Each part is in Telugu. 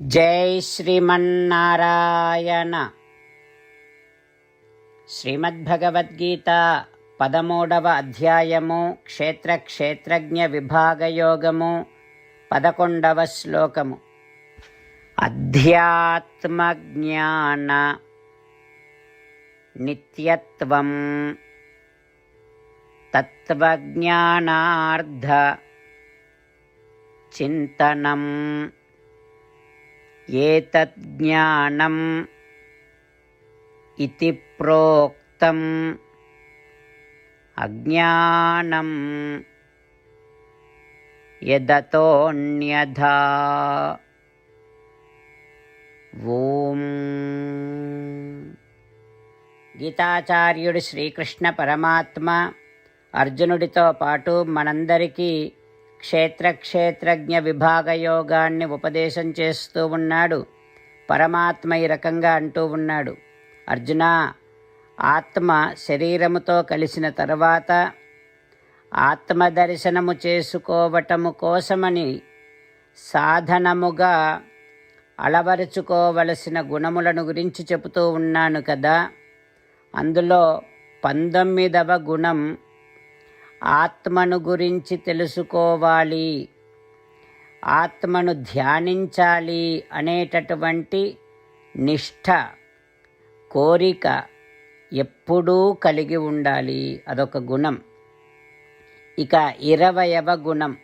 జై శ్రీమన్నారాయణ. శ్రీమద్భగవద్గీత పదమూడవ అధ్యాయము క్షేత్ర క్షేత్రజ్ఞ విభాగయోగము పదకొండవ శ్లోకము. అధ్యాత్మజ్ఞాన నిత్యత్వం తత్వజ్ఞానార్థ చింతనం ఏతజ్ఞానम् ఇతి ప్రోక్తం అజ్ఞానం యదతోన్యథా ఓం గీతాచార్యుడు శ్రీకృష్ణ పరమాత్మ అర్జునుడితో పాటు మనందరికీ క్షేత్రక్షేత్రజ్ఞ విభాగయోగాన్ని విభాగ యోగాన్ని ఉపదేశం చేస్తూ ఉన్నాడు. పరమాత్మ ఈ రకంగా అంటూ ఉన్నాడు. అర్జున ఆత్మ శరీరముతో కలిసిన తర్వాత ఆత్మ దర్శనము చేసుకోవటము కోసమని సాధనముగా అలవరుచుకోవలసిన గుణములను గురించి చెబుతూ ఉన్నాను కదా. అందులో పంతొమ్మిదవ గుణం ఆత్మను గురించి తెలుసుకోవాలి. ఆత్మను ధ్యానించాలి అనేటటువంటి నిష్ఠ కోరిక ఎప్పుడూ కలిగి ఉండాలి. అదొక గుణం. ఇక ఇరవయవ గుణం.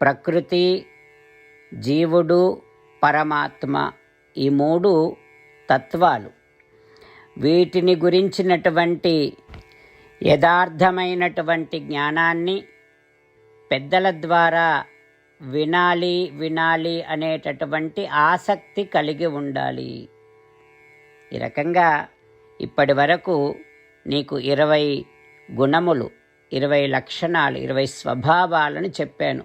ప్రకృతి జీవుడు పరమాత్మ ఈ మూడు తత్వాలు. వీటిని గురించినటువంటి యథార్థమైనటువంటి జ్ఞానాన్ని పెద్దల ద్వారా వినాలి వినాలి అనేటటువంటి ఆసక్తి కలిగి ఉండాలి. ఈ రకంగా ఇప్పటి వరకు నీకు ఇరవై గుణములు ఇరవై లక్షణాలు ఇరవై స్వభావాలను చెప్పాను.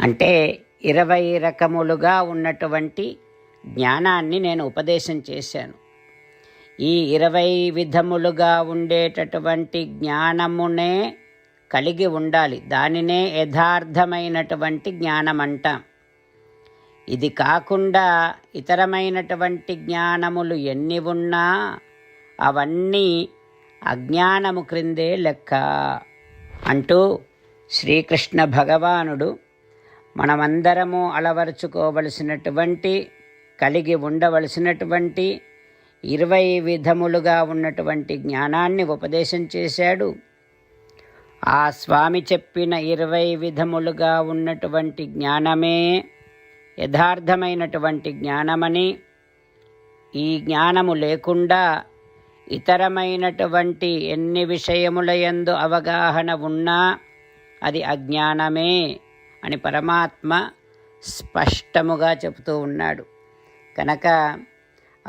అంటే ఇరవై రకములుగా ఉన్నటువంటి జ్ఞానాన్ని నేను ఉపదేశం చేశాను. ఈ ఇరవై విధములుగా ఉండేటటువంటి జ్ఞానమునే కలిగి ఉండాలి. దానినే యథార్థమైనటువంటి జ్ఞానం అంటాం ఇది కాకుండా ఇతరమైనటువంటి జ్ఞానములు ఎన్ని ఉన్నా అవన్నీ అజ్ఞానము క్రిందే లెక్క. అంటూ శ్రీకృష్ణ భగవానుడు మనమందరము అలవరుచుకోవలసినటువంటి కలిగి ఉండవలసినటువంటి ఇరవై విధములుగా ఉన్నటువంటి జ్ఞానాన్ని ఉపదేశం చేశాడు. ఆ స్వామి చెప్పిన ఇరవై విధములుగా ఉన్నటువంటి జ్ఞానమే యథార్థమైనటువంటి జ్ఞానమని ఈ జ్ఞానము లేకుండా ఇతరమైనటువంటి ఎన్ని విషయములయందు అవగాహన ఉన్నా అది అజ్ఞానమే అని పరమాత్మ స్పష్టముగా చెబుతూ ఉన్నాడు. కనుక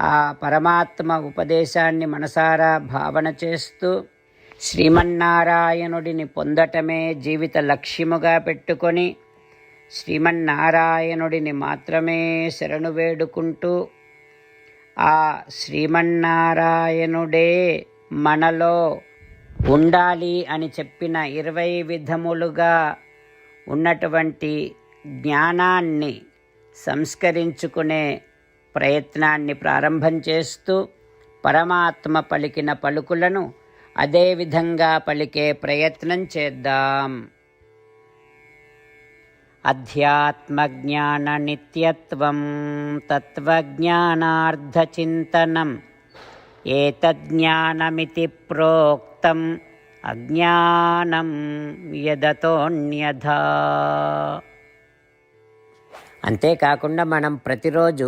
ఆ పరమాత్మ ఉపదేశాన్ని మనసారా భావన చేస్తూ శ్రీమన్నారాయణుడిని పొందటమే జీవిత లక్ష్యముగా పెట్టుకొని శ్రీమన్నారాయణుడిని మాత్రమే శరణు వేడుకుంటూ ఆ శ్రీమన్నారాయణుడే మనలో ఉండాలి అని చెప్పిన ఇరవై విధములుగా ఉన్నటువంటి జ్ఞానాన్ని సంస్కరించుకునే ప్రయత్నాన్ని ప్రారంభం చేస్తూ పరమాత్మ పలికిన పలుకులను అదేవిధంగా పలికే ప్రయత్నం చేద్దాం. అధ్యాత్మజ్ఞాన నిత్యత్వం తత్వజ్ఞానార్థచింతనం ఏతజ్ఞానమితి ప్రోక్తం అజ్ఞానం యదతోన్యథా అంతేకాకుండా మనం ప్రతిరోజు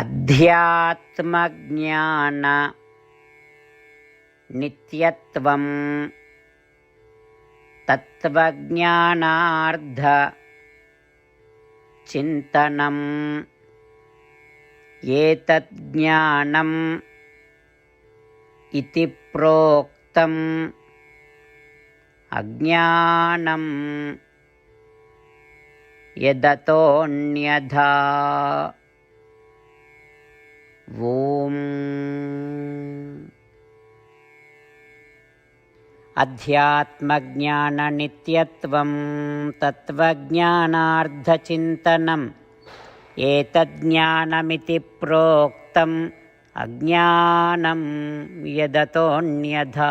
अध्यात्मज्ञाननित्यत्वं तत्त्वज्ञानार्थचिन्तनम् एतत् ज्ञानम् इति प्रोक्तम् अज्ञानम् यदतोऽन्यथा ॐ अध्यात्मज्ञाननित्यत्वं तत्त्वज्ञानार्धचिन्तनम् एतज्ज्ञानमिति प्रोक्तम् अज्ञानं यदतोऽन्यथा